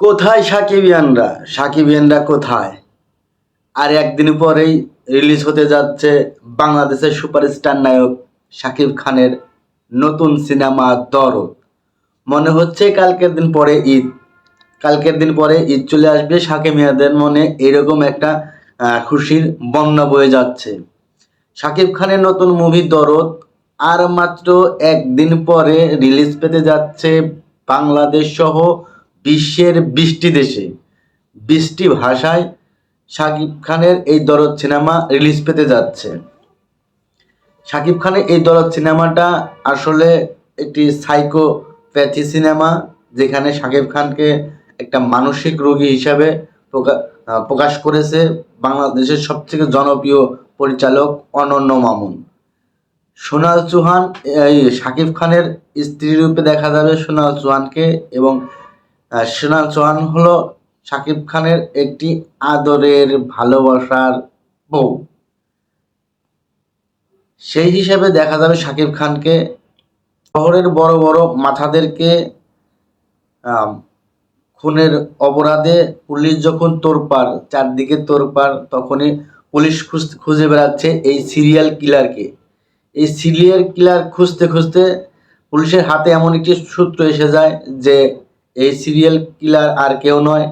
কোথায় সাকিবিয়ানরা? সাকিবিয়ানরা কোথায়? আর একদিন পরেই রিলিজ হতে যাচ্ছে বাংলাদেশের সুপারস্টার নায়ক শাকিব খানের নতুন সিনেমা দরদ। মনে হচ্ছে কালকের দিন পরে ঈদ। কালকের দিন পরে ঈদ চলে আসবে সাকিবিয়ানদের মনে এরকম একটা খুশির বন্যা বয়ে যাচ্ছে। শাকিব খানের নতুন মুভি দরদ আর মাত্র একদিন পরে রিলিজ পেতে যাচ্ছে বাংলাদেশ সহ বিশ্বের বৃষ্টি দেশে। বৃষ্টি ভাষায় শাকিব খানের এই দরদ সিনেমা রিলিজ পেতে যাচ্ছে। শাকিব খানের এই দরদ সিনেমাটা আসলে একটি সাইকোপ্যাথি সিনেমা, যেখানে শাকিব খানকে একটা মানসিক রোগী হিসাবে প্রকা- প্রকাশ করেছে বাংলাদেশের সবথেকে জনপ্রিয় পরিচালক অনন্য মামুন। সোনাল চৌহান, এই শাকিব খানের স্ত্রী রূপে দেখা যাবে সোনাল চৌহানকে এবং সোনাল চৌহান হলো শাকিব খানের একটি আদরের ভালোবাসার বউ। সেই হিসেবে দেখা যাবে শাকিব খানকে শহরের বড় বড় মাথাদেরকে খুনের অপরাধে পুলিশ যখন তোরপার চারদিকে তোরপার তখনই পুলিশ খুঁজ- খুঁজে বেড়াচ্ছে এই সিরিয়াল কিলারকে। এই সিরিয়াল কিলার খুঁজতে খুঁজতে পুলিশের হাতে এমন একটি সূত্র এসে যায় যে এই সিরিয়াল কিলার আর কেউ নয়,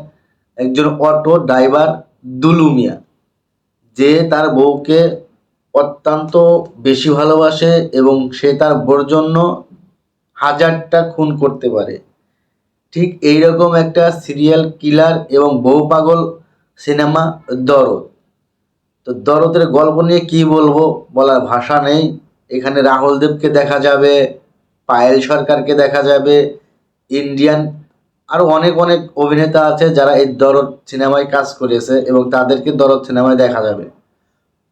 একজন অটো ড্রাইভার দুলুমিয়া, যে তার বউকে অত্যন্ত বেশি ভালোবাসে এবং সে তার বউর জন্য হাজারটা খুন করতে পারে। ঠিক এইরকম একটা সিরিয়াল কিলার এবং বউ পাগল সিনেমা দরদ। তো দরদের গল্প নিয়ে কি বলব বলার ভাষা নেই। এখানে রাহুল দেবকে দেখা যাবে, পায়েল সরকারকে দেখা যাবে, ইন্ডিয়ান আরও অনেক অনেক অভিনেতা আছে যারা এই দরদ সিনেমায় কাজ করেছে এবং তাদেরকে দরদ সিনেমায় দেখা যাবে।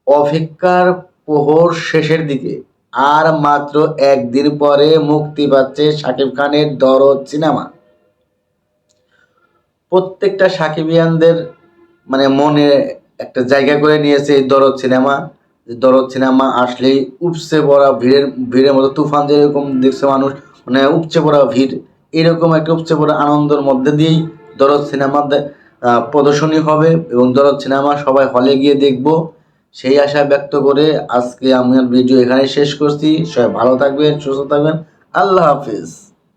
অপেক্ষার প্রহর শেষের দিকে আর মাত্র একদিন পরে মুক্তি পাচ্ছে শাকিব খানের দরদ সিনেমা। প্রত্যেকটা সাকিবিয়ানদের মানে মনে একটা জায়গা করে নিয়েছে এই দরদ সিনেমা। দরদ সিনেমা আসলেই উপচে পড়া ভিড়ের ভিড়ের মতো, তুফান যেরকম দেখছে মানুষ মানে উপচে পড়া ভিড়। এরকম একটা উপচে পড়া আনন্দের মধ্যে দিয়েই দরদ সিনেমা প্রদর্শনী হবে এবং দরদ সিনেমা সবাই হলে গিয়ে দেখব। সেই আশা ব্যক্ত করে আজকে আমি ভিডিও এখানে শেষ করছি। সবাই ভালো থাকবেন, সুস্থ থাকবেন। আল্লাহ হাফিজ।